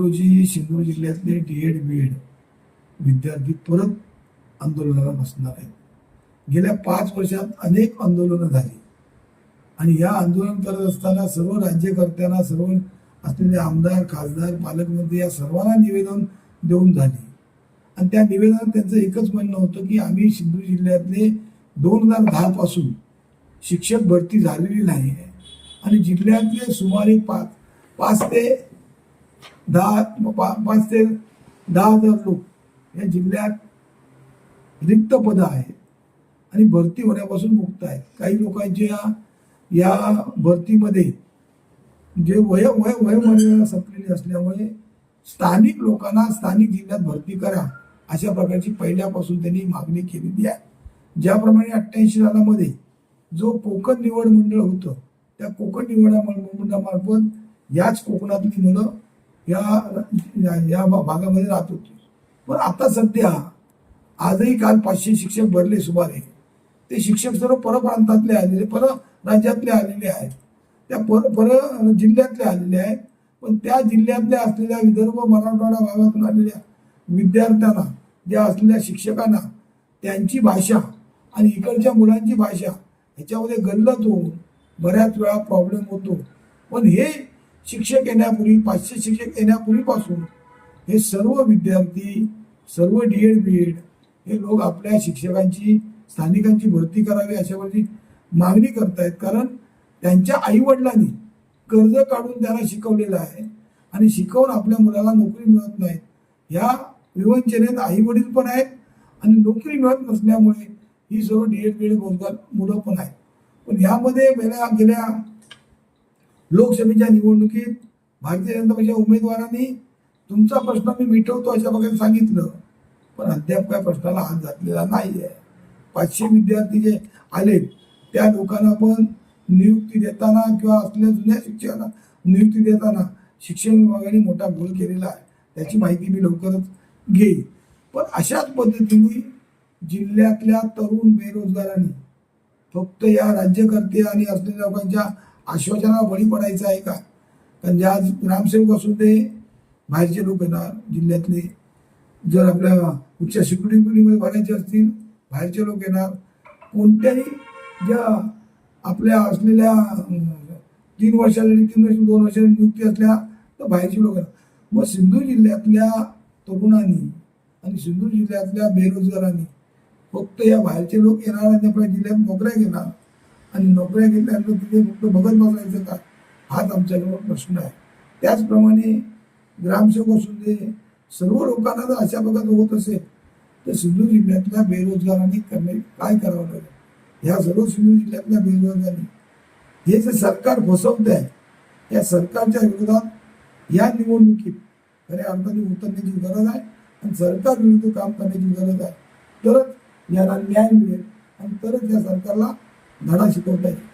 रोजी सिंधू जिल्ह्यातले D Ed B Ed विद्यार्थी परत आंदोलनाला बसणार आहेत. गेल्या पाच वर्षात अनेक आंदोलनं झाली. आणि या आंदोलन करत असताना सर्व राज्यकर्त्यांना सर्व असलेले आमदार खासदार पालकमंत्री या सर्वांना निवेदन देऊन झाली. आणि त्या निवेदनात त्यांचं एकच म्हणणं होतं की आम्ही सिंधू जिल्ह्यातले दोन हजार दहापासून शिक्षक भरती झालेली नाही आहे. आणि जिल्ह्यातले सुमारे पाच पाच ते दहा पा- पाच ते दहा हजार लोक या जिल्ह्यात रिक्त पदं आहेत आणि भरती होण्यापासून मुक्त आहेत. काही लोकांच्या या भरतीमध्ये जे वय वय वयमर्यादा संपलेली असल्यामुळे स्थानिक लोकांना स्थानिक जिल्ह्यात भरती करा अशा प्रकारची पहिल्यापासून त्यांनी मागणी केलेली आहे. ज्याप्रमाणे अठ्ठ्याऐंशी सालामध्ये जो कोकण निवड मंडळ होतं त्या कोकण निवड मंडळामार्फत याच कोकणातली मुलं या या- भागामध्ये राहत होती. पण आता सध्या आजही काल पाचशे शिक्षक भरले सुमारे. ते शिक्षक सर्व परप्रांतातले आलेले पर राज्यातले आलेले आहेत. त्या पर पर जिल्ह्यातले आलेले आहेत. पण त्या जिल्ह्यातल्या असलेल्या विदर्भ मराठवाडा भागातून आलेल्या विद्यार्थ्यांना ज्या असलेल्या शिक्षकांना त्यांची भाषा आणि इकडच्या मुलांची भाषा ह्याच्यामध्ये गल्लत होऊन बऱ्याच वेळा प्रॉब्लेम होतो. पण हे शिक्षक येण्यापूर्वी पाचशे शिक्षक येण्यापूर्वीपासून हे सर्व विद्यार्थी सर्व डी एड बी एड हे लोक आपल्या शिक्षकांची स्थानिकांची भरती करावी अशावरची मागणी करतायत. कारण त्यांच्या आईवडिलांनी कर्ज काढून त्यांना शिकवलेलं आहे आणि शिकवून आपल्या मुलाला नोकरी मिळत नाही. ह्या विवंचनेत आई वडील पण आहेत आणि नोकरी मिळत नसल्यामुळे ही सर्व डी एड बी एड रोजगार मुलं पण आहेत. पण ह्यामध्ये गेल्या गेल्या लोकसभेच्या निवडणुकीत भारतीय जनता पक्षाच्या उमेदवारांनी तुमचा प्रश्न मी मिटवतो अशा प्रकारे सांगितलं. पण अद्याप काय प्रश्नाला हात घातलेला नाही आहे पाचशे विद्यार्थी जे आले त्या लोकांना पण नियुक्ती देताना किंवा असलेल्या जुन्या शिक्षकांना नियुक्ती देताना शिक्षण विभागाने मोठा भूल केलेला आहे. त्याची माहिती मी लवकरच घेईन. पण अशाच पद्धतीने जिल्ह्यातल्या तरुण बेरोजगारांनी फक्त या राज्यकर्ते आणि असलेल्या लोकांच्या आश्वासनाला बळी पडायचं आहे का? कारण ज्या ग्रामसेवक असून ते बाहेरचे लोक येणार जिल्ह्यातले. जर आपल्या उच्च सिक्युरिटीमध्ये भरायचे असतील बाहेरचे लोक येणार. कोणत्याही ज्या आपल्या असलेल्या तीन वर्षासाठी तीन वर्ष दोन वर्षाची नियुक्ती असल्या तर बाहेरचे लोक येणार. मग सिंधू जिल्ह्यातल्या तरुणांनी आणि सिंधू जिल्ह्यातल्या बेरोजगारांनी फक्त या बाहेरचे लोक येणार आणि आपल्या जिल्ह्यात नोकऱ्या घेणार. आणि नोकऱ्या घेतल्यानंतर तिथे फक्त बघत बसायचं का? हाच आमच्याजवळ प्रश्न आहे. त्याचप्रमाणे ग्रामसेवक असून दे सर्व लोकांना जर अशा बघत होत असेल तर सिंधू जिल्ह्यातल्या बेरोजगारांनी करणे काय करावं लागेल? ह्या सर्व सिंधू जिल्ह्यातल्या बेरोजगारांनी. हे जे सरकार फसवत आहे या सरकारच्या विरोधात या निवडणुकीत खऱ्या अर्थाने उतरण्याची गरज आहे आणि सरकार विरुद्ध काम करण्याची गरज आहे. तरच याला न्याय मिळेल आणि तरच या सरकारला 75名。